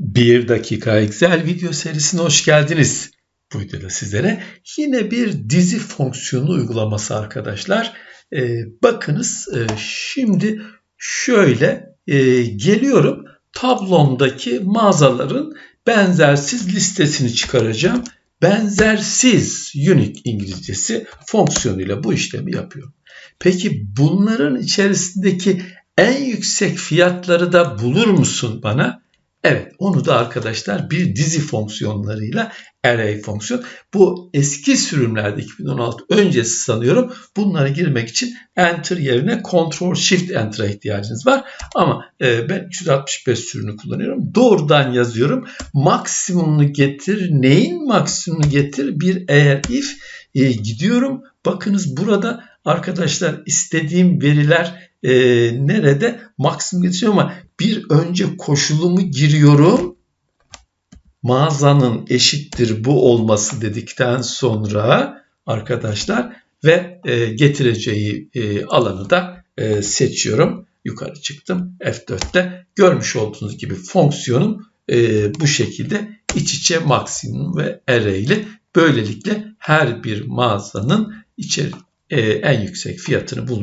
Bir dakika Excel video serisine hoş geldiniz. Bu videoda sizlere yine bir dizi fonksiyonu uygulaması arkadaşlar. Ee, bakınız e, şimdi şöyle e, geliyorum tablomdaki mağazaların benzersiz listesini çıkaracağım. Benzersiz unique İngilizcesi fonksiyonuyla bu işlemi yapıyorum. Peki bunların içerisindeki en yüksek fiyatları da bulur musun bana? Evet onu da arkadaşlar bir dizi fonksiyonlarıyla array fonksiyon. Bu eski sürümlerde 2016 öncesi sanıyorum bunlara girmek için enter yerine control shift enter'a ihtiyacınız var. Ama e, ben 365 sürümünü kullanıyorum. Doğrudan yazıyorum. Maksimumunu getir. Neyin maksimumunu getir? Bir eğer if e, gidiyorum. Bakınız burada arkadaşlar istediğim veriler e, nerede? Maksimum getiriyorum ama bir önce koşulumu giriyorum. Mağazanın eşittir bu olması dedikten sonra arkadaşlar ve e, getireceği e, alanı da e, seçiyorum. Yukarı çıktım F4'te. Görmüş olduğunuz gibi fonksiyonum e, bu şekilde iç içe maksimum ve array ile böylelikle her bir mağazanın içeri e, en yüksek fiyatını bulmuş